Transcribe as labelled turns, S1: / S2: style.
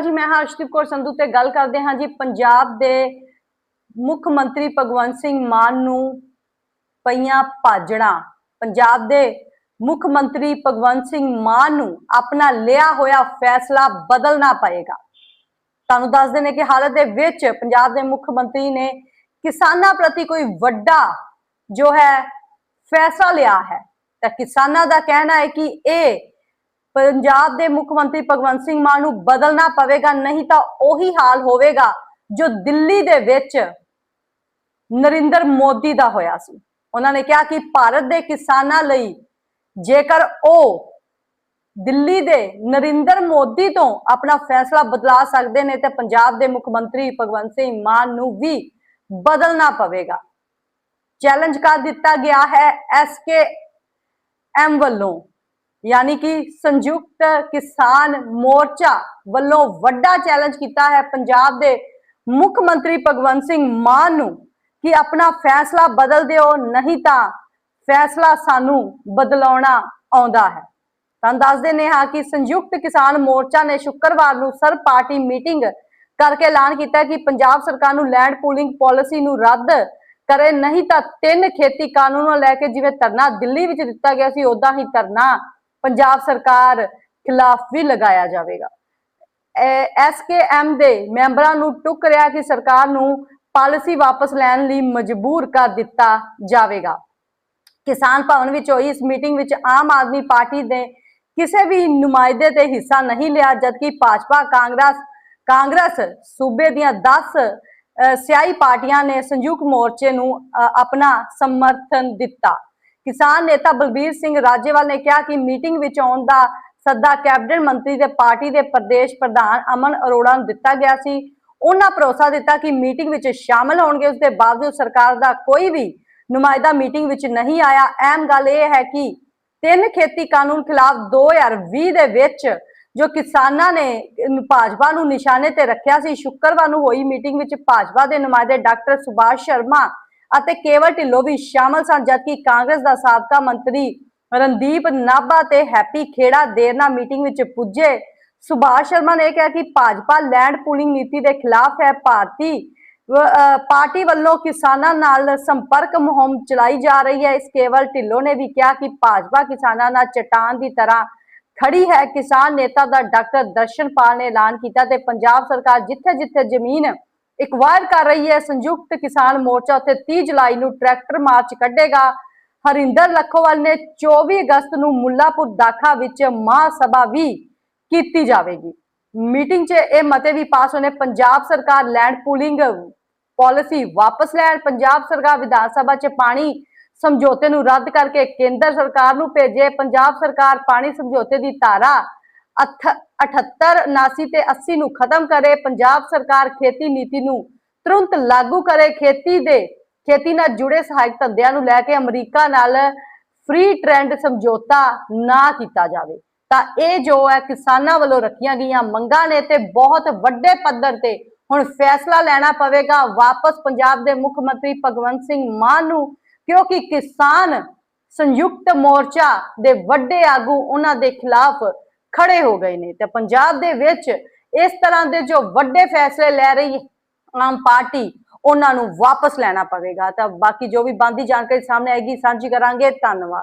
S1: ਜੀ, ਮੈਂ ਹਾਂ ਅਰਸ਼ਦੀਪ ਕੌਰ ਸੰਧੂ ਤੇ ਗੱਲ ਕਰਦੇ ਹਾਂ ਜੀ। ਪੰਜਾਬ ਦੇ ਮੁੱਖ ਮੰਤਰੀ ਭਗਵੰਤ ਸਿੰਘ ਮਾਨ ਨੂੰ ਪਈਆਂ ਭਾਜੜਾਂ। ਪੰਜਾਬ ਦੇ ਮੁੱਖ ਮੰਤਰੀ ਭਗਵੰਤ ਸਿੰਘ ਮਾਨ ਨੂੰ ਆਪਣਾ ਲਿਆ ਹੋਇਆ ਫੈਸਲਾ ਬਦਲਣਾ ਪਏਗਾ। ਤੁਹਾਨੂੰ ਦੱਸ ਦਿੰਦੇ ਕਿ ਹਾਲਤ ਦੇ ਵਿੱਚ ਪੰਜਾਬ ਦੇ ਮੁੱਖ ਮੰਤਰੀ ਨੇ ਕਿਸਾਨਾਂ ਪ੍ਰਤੀ ਕੋਈ ਵੱਡਾ ਜੋ ਹੈ ਫੈਸਲਾ ਲਿਆ ਹੈ। ਤਾਂ ਕਿਸਾਨਾਂ ਦਾ ਕਹਿਣਾ ਹੈ ਕਿ ਇਹ ਪੰਜਾਬ ਦੇ ਮੁੱਖ ਮੰਤਰੀ ਭਗਵੰਤ ਸਿੰਘ ਮਾਨ ਨੂੰ ਬਦਲਣਾ ਪਵੇਗਾ, ਨਹੀਂ ਤਾਂ ਉਹੀ ਹਾਲ ਹੋਵੇਗਾ ਜੋ ਦਿੱਲੀ ਦੇ ਵਿੱਚ ਨਰਿੰਦਰ ਮੋਦੀ ਦਾ ਹੋਇਆ ਸੀ। ਉਹਨਾਂ ਨੇ ਕਿਹਾ ਕਿ ਭਾਰਤ ਦੇ ਕਿਸਾਨਾਂ ਲਈ ਜੇਕਰ ਉਹ ਦਿੱਲੀ ਦੇ ਨਰਿੰਦਰ ਮੋਦੀ ਤੋਂ ਆਪਣਾ ਫੈਸਲਾ ਬਦਲਾ ਸਕਦੇ ਨੇ, ਤੇ ਪੰਜਾਬ ਦੇ ਮੁੱਖ ਮੰਤਰੀ ਭਗਵੰਤ ਸਿੰਘ ਮਾਨ ਨੂੰ ਵੀ ਬਦਲਣਾ ਪਵੇਗਾ। ਚੈਲੰਜ ਕਰ ਦਿੱਤਾ ਗਿਆ ਹੈ ਐਸਕੇ ਐਮ ਵੱਲੋਂ। ਯਾਨੀ ਕਿ ਸੰਯੁਕਤ ਕਿਸਾਨ ਮੋਰਚਾ ਵੱਲੋਂ ਵੱਡਾ ਚੈਲੰਜ ਕੀਤਾ ਹੈ ਪੰਜਾਬ ਦੇ ਮੁੱਖ ਮੰਤਰੀ ਭਗਵੰਤ ਸਿੰਘ ਮਾਨ ਨੂੰ ਕਿ ਆਪਣਾ ਫੈਸਲਾ ਬਦਲ ਦਿਓ, ਨਹੀਂ ਤਾਂ ਫੈਸਲਾ ਸਾਨੂੰ ਬਦਲਾਉਣਾ ਆਉਂਦਾ ਹੈ। ਤਾਂ ਦੱਸ ਦਿੰਦੇ ਹਾਂ ਕਿ ਸੰਯੁਕਤ ਕਿਸਾਨ ਮੋਰਚਾ ਨੇ ਸ਼ੁੱਕਰਵਾਰ ਨੂੰ ਸਰ ਪਾਰਟੀ ਮੀਟਿੰਗ ਕਰਕੇ ਐਲਾਨ ਕੀਤਾ ਕਿ ਪੰਜਾਬ ਸਰਕਾਰ ਨੂੰ ਲੈਂਡ ਪੂਲਿੰਗ ਪਾਲਿਸੀ ਨੂੰ ਰੱਦ ਕਰੇ, ਨਹੀਂ ਤਾਂ ਤਿੰਨ ਖੇਤੀ ਕਾਨੂੰਨਾਂ ਲੈ ਕੇ ਜਿਵੇਂ ਧਰਨਾ ਦਿੱਲੀ ਵਿੱਚ ਦਿੱਤਾ ਗਿਆ ਸੀ ਉਦਾਂ ਹੀ ਧਰਨਾ ਪੰਜਾਬ ਸਰਕਾਰ ਖਿਲਾਫ ਵੀ ਲਗਾਇਆ ਜਾਵੇਗਾ। ਐਸਕੇਐਮ ਦੇ ਮੈਂਬਰਾਂ ਨੂੰ ਟੁੱਕ ਰਿਹਾ ਕਿ ਸਰਕਾਰ ਨੂੰ ਪਾਲਿਸੀ ਵਾਪਸ ਲੈਣ ਲਈ ਮਜਬੂਰ ਕਰ ਦਿੱਤਾ ਜਾਵੇਗਾ। ਕਿਸਾਨ ਭਵਨ ਵਿੱਚ ਹੋਈ ਇਸ ਮੀਟਿੰਗ ਵਿੱਚ ਆਮ ਆਦਮੀ ਪਾਰਟੀ ਦੇ ਕਿਸੇ ਵੀ ਨੁਮਾਇੰਦੇ ਤੇ ਹਿੱਸਾ ਨਹੀਂ ਲਿਆ, ਜਦਕਿ ਭਾਜਪਾ, ਕਾਂਗਰਸ ਕਾਂਗਰਸ ਸੂਬੇ ਦੀਆਂ 10 ਸਿਆਈ ਪਾਰਟੀਆਂ ਨੇ ਸੰਯੁਕਤ ਮੋਰਚੇ ਨੂੰ ਆਪਣਾ ਸਮਰਥਨ ਦਿੱਤਾ। ਕਿਸਾਨ ਨੇਤਾ ਬਲਬੀਰ ਸਿੰਘ ਰਾਜੇਵਾਲ ਨੇ ਕਿਹਾ ਕਿ ਮੀਟਿੰਗ ਵਿੱਚ ਆਉਣ ਦਾ ਸੱਦਾ ਕੈਬਨਿਟ ਮੰਤਰੀ ਤੇ ਪਾਰਟੀ ਦੇ ਪ੍ਰਦੇਸ਼ ਪ੍ਰਧਾਨ ਅਮਨ ਅਰੋੜਾ ਨੂੰ ਦਿੱਤਾ ਗਿਆ ਸੀ। ਉਹਨਾਂ ਭਰੋਸਾ ਦਿੱਤਾ ਕਿ ਮੀਟਿੰਗ ਵਿੱਚ ਸ਼ਾਮਲ ਹੋਣਗੇ ਉਸ ਦੇ ਬਾਵਜੂਦ ਸਰਕਾਰ ਦਾ ਕੋਈ ਵੀ ਨੁਮਾਇੰਦਾ ਮੀਟਿੰਗ ਵਿੱਚ ਨਹੀਂ ਆਇਆ। ਅਹਿਮ ਗੱਲ ਇਹ ਹੈ ਕਿ ਤਿੰਨ ਖੇਤੀ ਕਾਨੂੰਨ ਖਿਲਾਫ 2020 ਦੇ ਵਿੱਚ ਜੋ ਕਿਸਾਨਾਂ ਨੇ ਭਾਜਪਾ ਨੂੰ ਨਿਸ਼ਾਨੇ ਤੇ ਰੱਖਿਆ ਸੀ, ਸ਼ੁੱਕਰਵਾਰ ਨੂੰ ਹੋਈ ਮੀਟਿੰਗ ਵਿੱਚ ਭਾਜਪਾ ਦੇ ਨੁਮਾਇੰਦੇ ਡਾਕਟਰ ਸੁਭਾਸ਼ ਸ਼ਰਮਾ ਅਤੇ ਕੇਵਲ ਢਿੱਲੋਂ ਵੀ ਸ਼ਾਮਲ ਸਨ, ਜਦਕਿ ਕਾਂਗਰਸ ਦਾ ਸਾਬਕਾ ਮੰਤਰੀ ਰਣਦੀਪ ਨਾਭਾ ਤੇ ਹੈਪੀ ਖੇੜਾ ਦੇਰ ਨਾਲ ਮੀਟਿੰਗ ਵਿੱਚ ਪੁੱਜੇ। ਸੁਭਾਸ਼ ਸ਼ਰਮਾ ਨੇ ਕਿਹਾ ਕਿ ਭਾਜਪਾ ਲੈਂਡ ਪੂਲਿੰਗ ਨੀਤੀ ਦੇ ਖਿਲਾਫ ਹੈ। ਭਾਰਤੀ ਪਾਰਟੀ ਵੱਲੋਂ ਕਿਸਾਨਾਂ ਨਾਲ ਸੰਪਰਕ ਮੁਹਿੰਮ ਚਲਾਈ ਜਾ ਰਹੀ ਹੈ। ਇਸ ਕੇਵਲ ਢਿੱਲੋਂ ਨੇ ਵੀ ਕਿਹਾ ਕਿ ਭਾਜਪਾ ਕਿਸਾਨਾਂ ਨਾਲ ਚਟਾਨ ਦੀ ਤਰ੍ਹਾਂ ਖੜੀ ਹੈ। ਕਿਸਾਨ ਨੇਤਾ ਦਾ ਡਾਕਟਰ ਦਰਸ਼ਨਪਾਲ ਨੇ ਐਲਾਨ ਕੀਤਾ ਤੇ ਪੰਜਾਬ ਸਰਕਾਰ ਜਿੱਥੇ-ਜਿੱਥੇ ਜ਼ਮੀਨ ਇਕਵਾਇਰ ਕਰ ਰਹੀ ਹੈ ਸੰਯੁਕਤ ਕਿਸਾਨ ਮੋਰਚਾ, ਉੱਥੇ 30 ਜੁਲਾਈ ਨੂੰ ਟਰੈਕਟਰ ਮਾਰਚ ਕੱਢੇਗਾ। ਹਰਿੰਦਰ ਲੱਖੋਵਾਲ ਨੇ 24 ਅਗਸਤ ਨੂੰ ਮੁੱਲਾਪੁਰ ਦਾਖਾ ਵਿੱਚ ਮਹਾਸਭਾ ਵੀ ਕੀਤੀ ਜਾਵੇਗੀ। ਮੀਟਿੰਗ 'ਚ ਇਹ ਮਤੇ ਵੀ ਪਾਸ ਹੋਣੇ, ਪੰਜਾਬ ਸਰਕਾਰ ਲੈਂਡ ਪੂਲਿੰਗ ਪਾਲਿਸੀ ਵਾਪਸ ਲੈਣ, ਪੰਜਾਬ ਸਰਕਾਰ ਵਿਧਾਨ ਸਭਾ 'ਚ ਪਾਣੀ ਸਮਝੌਤੇ ਨੂੰ ਰੱਦ ਕਰਕੇ ਕੇਂਦਰ ਸਰਕਾਰ ਨੂੰ ਭੇਜੇ, ਪੰਜਾਬ ਸਰਕਾਰ ਪਾਣੀ ਸਮਝੌਤੇ ਦੀ ਧਾਰਾ 78 79 ਤੇ 80 ਨੂੰ ਖਤਮ ਕਰੇ, ਪੰਜਾਬ ਸਰਕਾਰ ਖੇਤੀ ਨੀਤੀ ਨੂੰ ਤੁਰੰਤ ਲਾਗੂ ਕਰੇ, ਖੇਤੀ ਦੇ, ਖੇਤੀ ਨਾਲ ਜੁੜੇ ਸਹਾਇਕ ਧੰਦਿਆਂ ਨੂੰ ਲੈ ਕੇ ਅਮਰੀਕਾ ਨਾਲ ਫ੍ਰੀ ਟ੍ਰੈਂਡ ਸਮਝੌਤਾ ਨਾ ਕੀਤਾ ਜਾਵੇ। ਤਾਂ ਇਹ ਜੋ ਹੈ, ਕਿਸਾਨਾਂ ਵੱਲੋਂ ਰੱਖੀਆਂ ਗਈਆਂ ਮੰਗਾਂ ਨੇ ਤੇ ਬਹੁਤ ਵੱਡੇ ਪੱਧਰ ਤੇ ਹੁਣ ਫੈਸਲਾ ਲੈਣਾ ਪਵੇਗਾ। ਵਾਪਸ ਪੰਜਾਬ ਦੇ ਮੁੱਖ ਮੰਤਰੀ ਭਗਵੰਤ ਸਿੰਘ ਮਾਨ ਨੂੰ, ਕਿਉਂਕਿ ਕਿਸਾਨ ਸੰਯੁਕਤ ਮੋਰਚਾ ਦੇ ਵੱਡੇ ਆਗੂ ਉਹਨਾਂ ਦੇ ਖਿਲਾਫ ਖੜੇ ਹੋ ਗਏ ਨੇ ਤੇ ਪੰਜਾਬ ਦੇ ਵਿੱਚ ਇਸ ਤਰ੍ਹਾਂ ਦੇ ਜੋ ਵੱਡੇ ਫੈਸਲੇ ਲੈ ਰਹੀ ਆਮ ਪਾਰਟੀ, ਉਹਨਾਂ ਨੂੰ ਵਾਪਸ ਲੈਣਾ ਪਵੇਗਾ। ਤਾਂ ਬਾਕੀ ਜੋ ਵੀ ਬੰਦੀ ਜਾਣਕਾਰੀ ਸਾਹਮਣੇ ਆਏਗੀ, ਸਾਂਝੀ ਕਰਾਂਗੇ। ਧੰਨਵਾਦ।